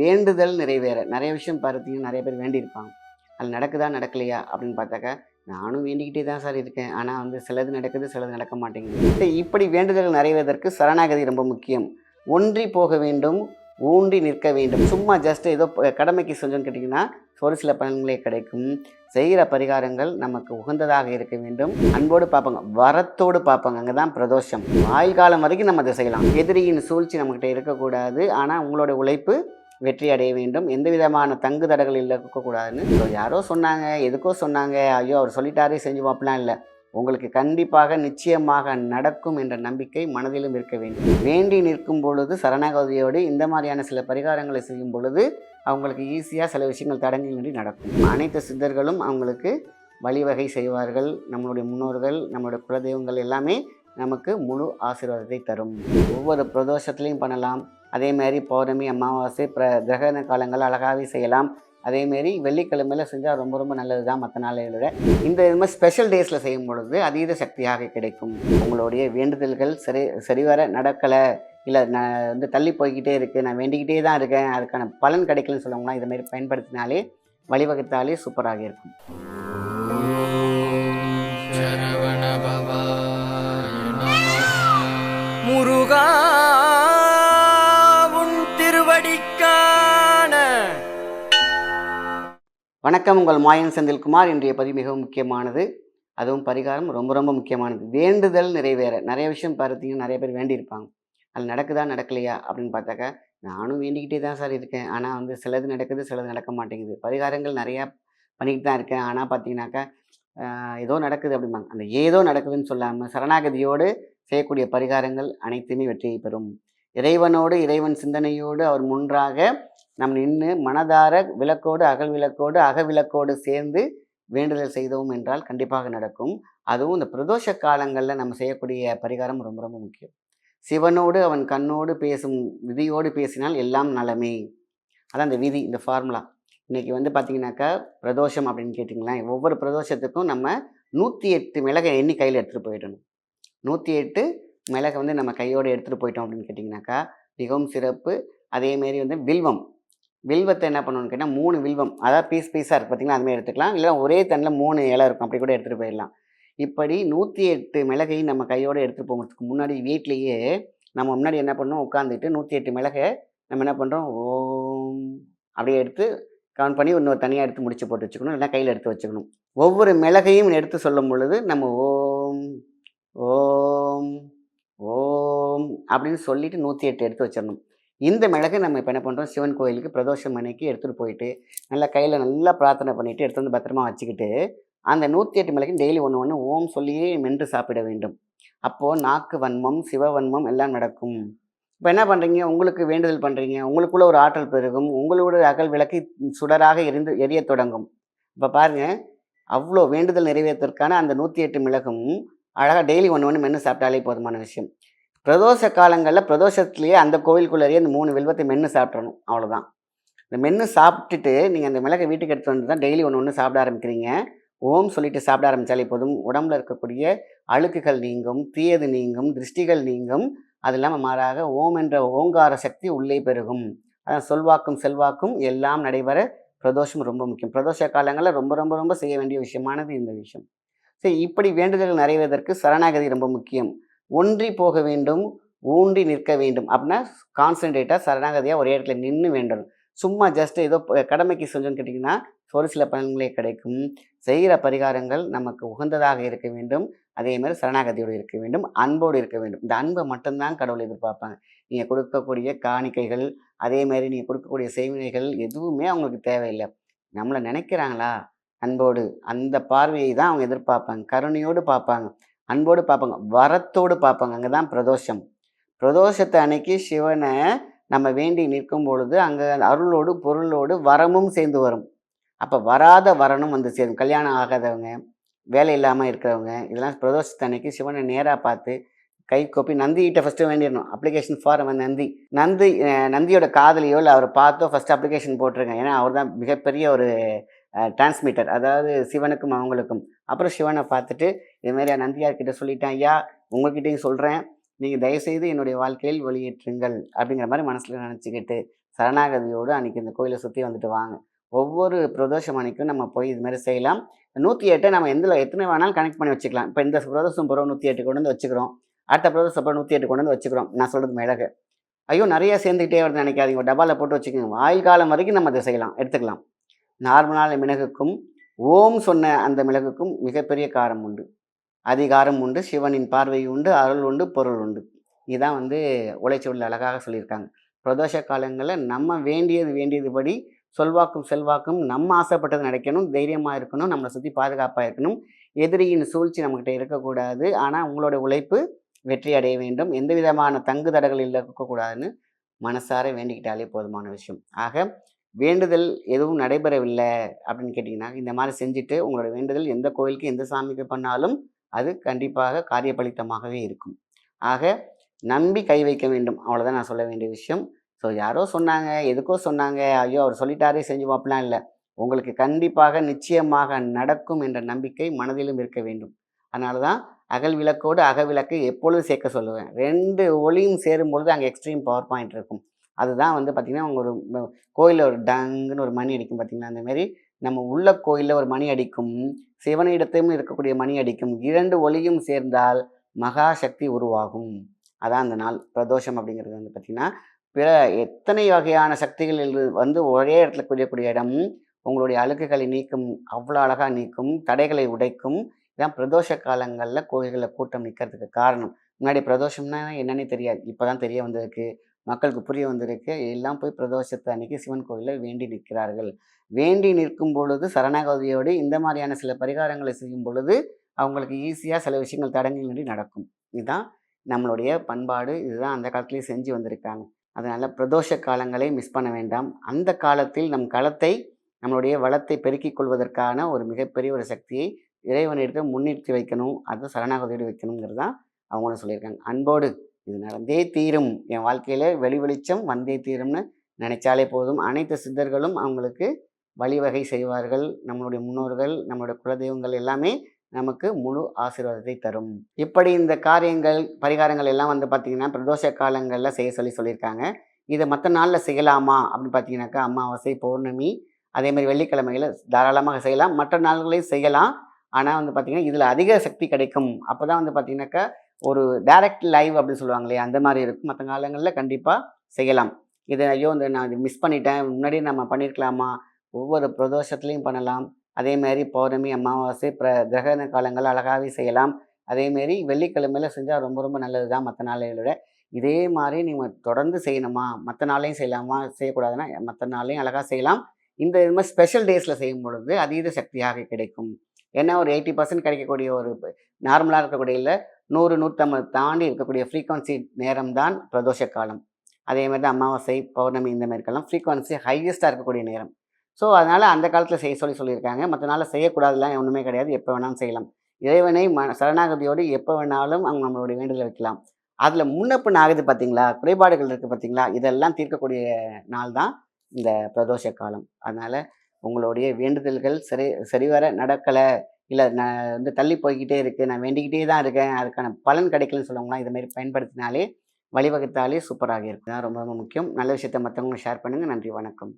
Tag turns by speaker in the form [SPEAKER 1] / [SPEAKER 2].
[SPEAKER 1] வேண்டுதல் நிறைவேற. நிறைய விஷயம் பார்த்தீங்கன்னா நிறைய பேர் வேண்டியிருப்பாங்க. அது நடக்குதா நடக்கலையா அப்படின்னு பார்த்தாக்கா நானும் வேண்டிக்கிட்டே தான் சார் இருக்கேன். ஆனால் வந்து சிலது நடக்குது சிலது நடக்க மாட்டேங்குது. இப்படி வேண்டுதல் நிறைவேறதற்கு சரணாகதி ரொம்ப முக்கியம். ஒன்றி போக வேண்டும் ஊன்றி நிற்க வேண்டும். சும்மா ஜஸ்ட் ஏதோ கடமைக்கு செஞ்சோன்னு கேட்டிங்கன்னா ஒரு சில பலன்களே கிடைக்கும். செய்கிற பரிகாரங்கள் நமக்கு உகந்ததாக இருக்க வேண்டும். அன்போடு பார்ப்பாங்க வரத்தோடு பார்ப்பாங்க. அங்கே தான் பிரதோஷம். ஆயுள் காலம் வரைக்கும் நம்ம அதை செய்யலாம். எதிரியின் சூழ்ச்சி நம்மக்கிட்ட இருக்கக்கூடாது. ஆனால் உங்களோட உழைப்பு வெற்றி அடைய வேண்டும். எந்த விதமான தங்கு தடைகள் இல்லை இருக்கக்கூடாதுன்னு ஸோ யாரோ சொன்னாங்க எதுக்கோ சொன்னாங்க. ஐயோ அவர் சொல்லிட்டாரே செஞ்சு அப்படிலாம் இல்லை. உங்களுக்கு கண்டிப்பாக நிச்சயமாக நடக்கும் என்ற நம்பிக்கை மனதிலும் இருக்க வேண்டும். வேண்டி நிற்கும் பொழுது சரணாகதியோடு இந்த மாதிரியான சில பரிகாரங்களை செய்யும் பொழுது அவங்களுக்கு ஈஸியாக சில விஷயங்கள் தடங்கின்றி நடக்கும். அனைத்து சித்தர்களும் அவங்களுக்கு வழிவகை செய்வார்கள். நம்மளுடைய முன்னோர்கள் நம்மளுடைய குலதெய்வங்கள் எல்லாமே நமக்கு முழு ஆசீர்வாதத்தை தரும். ஒவ்வொரு பிரதோஷத்துலேயும் பண்ணலாம். அதே மாதிரி பௌர்ணமி அமாவாசை பிர கிரகண காலங்கள் அழகாகவே செய்யலாம். அதேமாரி வெள்ளிக்கிழமையில் செஞ்சால் ரொம்ப ரொம்ப நல்லது தான் மற்ற நாளை இந்த இது மாதிரி ஸ்பெஷல் டேஸில் செய்யும் பொழுது அதீத சக்தியாக கிடைக்கும். உங்களுடைய வேண்டுதல்கள் சரி சரிவர நடக்கலை இல்லை நான் வந்து தள்ளி போய்கிட்டே இருக்குது நான் வேண்டிக்கிட்டே தான் இருக்கேன் அதுக்கான பலன் கிடைக்கலன்னு சொல்லுவாங்கன்னா இதை பயன்படுத்தினாலே வழிவகுத்தாலே சூப்பராக இருக்கும். வணக்கம். உங்கள் மாயன் செந்தில்குமார். இன்றைய பதிவு மிகவும் முக்கியமானது. அதுவும் பரிகாரம் ரொம்ப ரொம்ப முக்கியமானது. வேண்டுதல் நிறைவேற. நிறைய விஷயம் பார்த்தீங்கன்னா நிறைய பேர் வேண்டியிருப்பாங்க. அது நடக்குதா நடக்கலையா அப்படின்னு பார்த்தாக்கா நானும் வேண்டிக்கிட்டே தான் சார் இருக்கேன். ஆனால் வந்து சிலது நடக்குது சிலது நடக்க மாட்டேங்குது. பரிகாரங்கள் நிறையா பண்ணிக்கிட்டு தான் இருக்கேன். ஆனால் பார்த்தீங்கன்னாக்கா ஏதோ நடக்குது அப்படிம்பாங்க. அந்த ஏதோ நடக்குதுன்னு சொல்லாமல் சரணாகதியோடு செய்யக்கூடிய பரிகாரங்கள் அனைத்துமே வெற்றியை பெறும். இறைவனோடு இறைவன் சிந்தனையோடு அவர் முன்றாக நம் நின்று மனதார விளக்கோடு அகல் விளக்கோடு அக விளக்கோடு சேர்ந்து வேண்டுதல் செய்தோம் என்றால் கண்டிப்பாக நடக்கும். அதுவும் இந்த பிரதோஷ காலங்களில் நம்ம செய்யக்கூடிய பரிகாரம் ரொம்ப ரொம்ப முக்கியம். சிவனோடு அவன் கண்ணோடு பேசும் விதியோடு பேசினால் எல்லாம் நலமே. அதான் இந்த விதி இந்த ஃபார்முலா இன்னைக்கு வந்து பார்த்தீங்கன்னாக்கா பிரதோஷம் அப்படின்னு கேட்டிங்களேன் ஒவ்வொரு பிரதோஷத்துக்கும் நம்ம நூற்றி எட்டு மிளகை எண்ணி கையில் எடுத்துகிட்டு போயிடணும். நூற்றி எட்டு மிளகை வந்து நம்ம கையோடு எடுத்துகிட்டு போயிட்டோம் அப்படின்னு கேட்டிங்கனாக்கா மிகவும் சிறப்பு. அதேமாரி வந்து வில்வம். வில்வத்தை என்ன பண்ணணும்னு கேட்டால் மூணு வில்வம். அதாவது பீஸ் பீஸாக இருக்குது பார்த்திங்கன்னா அதுமாதிரி எடுத்துக்கலாம். இல்லை ஒரே தண்ணில் மூணு இலை இருக்கும். அப்படி கூட எடுத்துகிட்டு போயிடலாம். இப்படி நூற்றி எட்டு மிளகை நம்ம கையோடு எடுத்துகிட்டு போகிறதுக்கு முன்னாடி வீட்லேயே நம்ம முன்னாடி என்ன பண்ணோம் உட்காந்துட்டு நூற்றி எட்டு மிளகை நம்ம என்ன பண்ணுறோம் ஓம். அப்படியே எடுத்து கவுண்ட் பண்ணி இன்னொரு தனியாக எடுத்து முடிச்சு போட்டு வச்சுக்கணும். இல்லைன்னா கையில் எடுத்து வச்சுக்கணும். ஒவ்வொரு மிளகையும் எடுத்து சொல்லும் பொழுது நம்ம ஓம் ஓம் ஓம் அப்படின்னு சொல்லிட்டு நூற்றி எட்டு எடுத்து வச்சிடணும். இந்த மிளகு நம்ம இப்போ என்ன பண்ணுறோம் சிவன் கோயிலுக்கு பிரதோஷம் அன்னைக்கு எடுத்துகிட்டு போயிட்டு நல்லா கையில் நல்லா பிரார்த்தனை பண்ணிவிட்டு எடுத்து வந்து பத்திரமா வச்சுக்கிட்டு அந்த நூற்றி எட்டு மிளகு டெய்லி ஒன்று ஒன்று ஓம் சொல்லியே மென்று சாப்பிட வேண்டும். அப்போது நாக்கு வன்மம் சிவவன்மம் எல்லாம் நடக்கும். இப்போ என்ன பண்ணுறீங்க உங்களுக்கு வேண்டுதல் பண்ணுறீங்க உங்களுக்குள்ள ஒரு ஆற்றல் பெருகும். உங்களோட அகல் விளக்கு சுடராக எரிந்து எரியத் தொடங்கும். இப்போ பாருங்கள் அவ்வளோ வேண்டுதல் நிறைவேற்றற்கான அந்த நூற்றி எட்டு மிளகும் அழகாக டெய்லி ஒன்று ஒன்று மென்று சாப்பிட்டாலே போதுமான விஷயம். பிரதோஷ காலங்களில் பிரதோஷத்துலேயே அந்த கோவிலுக்குள்ளேயே அந்த மூணு வில்வத்தை மென்று சாப்பிட்றணும் அவ்வளோதான் இந்த மென்று சாப்பிட்டுட்டு நீங்கள் அந்த மிளகை வீட்டுக்கு எடுத்து வந்து தான் டெய்லி ஒன்று ஒன்று சாப்பிட ஆரம்பிக்கிறீங்க. ஓம் சொல்லிட்டு சாப்பிட ஆரம்பித்தாலே போதும். உடம்புல இருக்கக்கூடிய அழுக்குகள் நீங்கும் தீயது நீங்கும் திருஷ்டிகள் நீங்கும். அது இல்லாமல் மாறாக ஓம் என்ற ஓங்கார சக்தி உள்ளே பெருகும். அதான் சொல்வாக்கும் செல்வாக்கும் எல்லாம் நடைபெற பிரதோஷம் ரொம்ப முக்கியம். பிரதோஷ காலங்களில் ரொம்ப ரொம்ப ரொம்ப செய்ய வேண்டிய விஷயமானது இந்த விஷயம். சரி இப்படி வேண்டுதல் நிறைவேறதற்கு சரணாகதி ரொம்ப முக்கியம். ஒன்றி போக வேண்டும் ஊன்றி நிற்க வேண்டும் அப்படின்னா கான்சன்ட்ரேட்டாக சரணாகதியாக ஒரே இடத்துல நின்று வேண்டும். சும்மா ஜஸ்ட் ஏதோ கடமைக்கு செஞ்சோன்னு கேட்டிங்கன்னா ஒரு சில பலன்களே கிடைக்கும். செய்கிற பரிகாரங்கள் நமக்கு உகந்ததாக இருக்க வேண்டும். அதே மாதிரி சரணாகதியோடு இருக்க வேண்டும் அன்போடு இருக்க வேண்டும். இந்த அன்பை மட்டும்தான் கடவுள் எதிர்பார்ப்பாங்க. நீங்கள் கொடுக்கக்கூடிய காணிக்கைகள் அதே மாதிரி நீங்கள் கொடுக்கக்கூடிய செய்வினைகள் எதுவுமே அவங்களுக்கு தேவையில்லை. நம்மளை நினைக்கிறாங்களா? அன்போடு. அந்த பார்வையை தான் அவங்க எதிர்பார்ப்பாங்க. கருணையோடு பார்ப்பாங்க. அன்போடு பார்ப்பாங்க வரத்தோடு பார்ப்பாங்க. அங்கே தான் பிரதோஷம். பிரதோஷத்தை அன்னைக்கு சிவனை நம்ம வேண்டி நிற்கும் பொழுது அங்கே அருளோடு பொருளோடு வரமும் சேர்ந்து வரும். அப்போ வராத வரணும் வந்து சேரும். கல்யாணம் ஆகாதவங்க வேலை இல்லாமல் இருக்கிறவங்க இதெல்லாம் பிரதோஷத்தை அன்னைக்கு சிவனை நேராக பார்த்து கை கோப்பி நந்திகிட்ட ஃபஸ்ட்டு வேண்டிடணும். அப்ளிகேஷன் ஃபார் அவன் நந்தி. நந்தி நந்தியோட காதலியோ இல்லை அவரை பார்த்தோ ஃபஸ்ட்டு அப்ளிகேஷன் போட்டிருங்க. ஏன்னா அவர் தான் மிகப்பெரிய ஒரு டிரான்ஸ்மிட்டர் அதாவது சிவனுக்கும் அவங்களுக்கும். அப்புறம் சிவனை பார்த்துட்டு இதுமாரி நந்தியார்கிட்ட சொல்லிட்டேன் ஐயா உங்ககிட்டையும் சொல்கிறேன் நீங்கள் தயவுசெய்து என்னுடைய வாழ்க்கையில் வெளியேற்றுங்கள். அப்படிங்கிற மாதிரி மனசில் நினச்சிக்கிட்டு சரணாகதியோடு அன்றைக்கி இந்த கோயிலை சுற்றி வந்துட்டு வாங்க. ஒவ்வொரு பிரதோஷம் அன்னைக்கும் நம்ம போய் இது மாதிரி செய்யலாம். நூற்றி எட்டை நம்ம எந்த எத்தனை வேணாலும் கனெக்ட் பண்ணி வச்சுக்கலாம். இப்போ இந்த பிரதோஷம் போகிறோம் நூற்றி எட்டு கொண்டு வந்து வச்சுக்கிறோம். அடுத்த பிரதோஷம் பிறகு நூற்றி எட்டு கொண்டு வந்து வச்சுக்கிறோம். நான் சொல்கிறது மிளகு ஐயோ நிறைய சேர்ந்துக்கிட்டே வருது நினைக்காதீங்க. ஒரு டப்பாவில் போட்டு வச்சுக்கோங்க. ஆயுள் காலம் வரைக்கும் நம்ம அதை செய்யலாம். எடுத்துக்கலாம். நார்மலான மிளகுக்கும் ஓம் சொன்ன அந்த மிளகுக்கும் மிகப்பெரிய காரம் உண்டு. அதிகாரம் உண்டு சிவனின் பார்வை உண்டு அருள் உண்டு பொருள் உண்டு. இதுதான் வந்து உழைச்சொல்ல அழகாக சொல்லியிருக்காங்க. பிரதோஷ காலங்களில் நம்ம வேண்டியது வேண்டியதுபடி சொல்வாக்கும் செல்வாக்கும் நம்ம ஆசைப்பட்டது நடக்கணும் தைரியமாக இருக்கணும் நம்மளை சுற்றி பாதுகாப்பாக இருக்கணும். எதிரியின் சூழ்ச்சி நம்மக்கிட்ட இருக்கக்கூடாது. ஆனால் உங்களோட உழைப்பு வெற்றி அடைய வேண்டும். எந்த விதமான தங்கு தடங்கள் இருக்கக்கூடாதுன்னு மனசார வேண்டிக்கிட்டாலே போதுமான விஷயம். ஆக வேண்டுதல் எதுவும் நடைபெறவில்லை அப்படின்னு கேட்டிங்கன்னா இந்த மாதிரி செஞ்சுட்டு உங்களோட வேண்டுதல் எந்த கோயிலுக்கு எந்த சாமிக்கு பண்ணாலும் அது கண்டிப்பாக காரியபலித்தமாகவே இருக்கும். ஆக நம்பி கை வைக்க வேண்டும். அவ்வளோதான் நான் சொல்ல வேண்டிய விஷயம். ஸோ யாரோ சொன்னாங்க எதுக்கோ சொன்னாங்க ஐயோ அவர் சொல்லிட்டாரே செஞ்சு பார்ப்பலாம் இல்லை. உங்களுக்கு கண்டிப்பாக நிச்சயமாக நடக்கும் என்ற நம்பிக்கை மனதிலும் இருக்க வேண்டும். அதனால தான் அகல் விளக்கோடு அகவிளக்கு எப்பொழுதும் சேர்க்க சொல்லுவேன். ரெண்டு ஒளியும் சேரும் பொழுது அங்கே எக்ஸ்ட்ரீம் பவர் பாயிண்ட் இருக்கும். அதுதான் வந்து பார்த்திங்கன்னா அவங்க ஒரு கோயிலில் ஒரு டங்குன்னு ஒரு மணி அடிக்கும் பார்த்திங்களா அந்தமாரி நம்ம உள்ள கோயிலில் ஒரு மணி அடிக்கும் சிவனிடத்தையும் இருக்கக்கூடிய மணி அடிக்கும் இரண்டு ஒளியும் சேர்ந்தால் மகா சக்தி உருவாகும். அதான் அந்த நாள் பிரதோஷம் அப்படிங்கிறது வந்து பார்த்திங்கன்னா பிற எத்தனை வகையான சக்திகள் வந்து ஒரே இடத்துல குடியக்கூடிய இடம் உங்களுடைய அழுக்குகளை நீக்கும் அவ்வளோ அழகாக நீக்கும் தடைகளை உடைக்கும் இதான் பிரதோஷ காலங்களில் கோயில்களில் கூட்டம் நிற்கிறதுக்கு காரணம். முன்னாடி பிரதோஷம்னா என்னன்னே தெரியாது இப்போ தான் தெரிய வந்திருக்கு. மக்களுக்கு புரிய வந்திருக்கு. எல்லாம் போய் பிரதோஷத்தை அன்னைக்கு சிவன் கோயிலில் வேண்டி நிற்கிறார்கள். வேண்டி நிற்கும் பொழுது சரணாகதியோடு இந்த மாதிரியான சில பரிகாரங்களை செய்யும் பொழுது அவங்களுக்கு ஈஸியாக சில விஷயங்கள் தடங்கின்றி நடக்கும். இதுதான் நம்மளுடைய பண்பாடு. இதுதான் அந்த காலத்துலேயே செஞ்சு வந்திருக்காங்க. அதனால் பிரதோஷ காலங்களை மிஸ் பண்ண வேண்டாம். அந்த காலத்தில் நம் களத்தை நம்மளுடைய வளத்தை பெருக்கிக் கொள்வதற்கான ஒரு மிகப்பெரிய ஒரு சக்தியை இறைவனிடத்தை முன்னிறுத்தி வைக்கணும். அதை சரணாகதியோடு வைக்கணுங்கிறது தான் அவங்களும் சொல்லியிருக்காங்க. அன்போடு இது நடந்தே தீரும். என் வாழ்க்கையில் வெளி வெளிச்சம் வந்தே தீரும்னு நினைச்சாலே போதும். அனைத்து சித்தர்களும் அவங்களுக்கு வழிவகை செய்வார்கள். நம்மளுடைய முன்னோர்கள் நம்மளுடைய குலதெய்வங்கள் எல்லாமே நமக்கு முழு ஆசீர்வாதத்தை தரும். இப்படி இந்த காரியங்கள் பரிகாரங்கள் எல்லாம் வந்து பார்த்திங்கன்னா பிரதோஷ காலங்களில் செய்ய சொல்லி சொல்லியிருக்காங்க. இதை மற்ற நாளில் செய்யலாமா? அப்படின்னு பார்த்தீங்கன்னாக்கா அமாவாசை பௌர்ணமி அதே மாதிரி வெள்ளிக்கிழமைகளை தாராளமாக செய்யலாம். மற்ற நாள்களையும் செய்யலாம். ஆனால் வந்து பார்த்திங்கன்னா இதில் அதிக சக்தி கிடைக்கும். அப்போ தான் வந்து பார்த்திங்கனாக்கா ஒரு டைரக்ட் லைவ் அப்படின்னு சொல்லுவாங்க இல்லையா அந்த மாதிரி இருக்கும். மற்ற காலங்களில் கண்டிப்பாக செய்யலாம். இதை ஐயோ இந்த நான் இது மிஸ் பண்ணிட்டேன். முன்னாடியே நம்ம பண்ணியிருக்கலாமா ஒவ்வொரு பிரதோஷத்துலேயும் பண்ணலாம். அதே மாதிரி பௌர்ணமி அமாவாசை பிர கிரகண காலங்கள் அழகாகவே செய்யலாம். அதேமாரி வெள்ளிக்கிழமையில செஞ்சால் ரொம்ப ரொம்ப நல்லது தான் மற்ற நாளையோட இதே மாதிரி நீங்கள் தொடர்ந்து செய்யணுமா? மற்ற நாளையும் செய்யலாமா? செய்யக்கூடாதுன்னா மற்ற நாளையும் அழகாக செய்யலாம். இந்த இது மாதிரி ஸ்பெஷல் டேஸில் செய்யும் பொழுது அதீத சக்தியாக கிடைக்கும். ஏன்னா ஒரு எயிட்டி பர்சன்ட் கிடைக்கக்கூடிய ஒரு நார்மலாக இருக்கக்கூடிய இல்லை நூறு நூற்றம்பது தாண்டி இருக்கக்கூடிய ஃப்ரீக்வன்சி நேரம் தான் பிரதோஷ காலம். அதே மாதிரி தான் அமாவாசை பௌர்ணமி இந்த மாதிரிக்கெல்லாம் ஃப்ரீக்வன்சி ஹையஸ்ட்டாக இருக்கக்கூடிய நேரம். ஸோ அதனால் அந்த காலத்தில் செய்ய சொல்லி சொல்லியிருக்காங்க. மற்ற நாளில் செய்யக்கூடாதுலாம் ஒன்றுமே கிடையாது. எப்போ வேணாலும் செய்யலாம். இறைவனை ம சரணாகதியோடு எப்போ வேணாலும் அவங்க நம்மளுடைய வேண்டுதலை வைக்கலாம். அதில் முன்னப்பின் ஆகுது பார்த்தீங்களா குறைபாடுகள் இருக்குது பார்த்தீங்களா இதெல்லாம் தீர்க்கக்கூடிய நாள் தான் இந்த பிரதோஷ காலம். அதனால் உங்களுடைய வேண்டுதல்கள் சரி சரிவர நடக்கலை இல்லை நான் வந்து தள்ளி போய்கிட்டே இருக்குது நான் வேண்டிக்கிட்டே தான் இருக்கேன். அதுக்கான பலன் கிடைக்கலன்னு சொல்லவங்களாம் இதுமாரி மாதிரி பயன்படுத்தினாலே வழிவகுத்தாலே சூப்பராக இருக்கும். தான் ரொம்ப ரொம்ப முக்கியம். நல்ல விஷயத்தை மற்றவங்க ஷேர் பண்ணுங்கள் நன்றி வணக்கம்.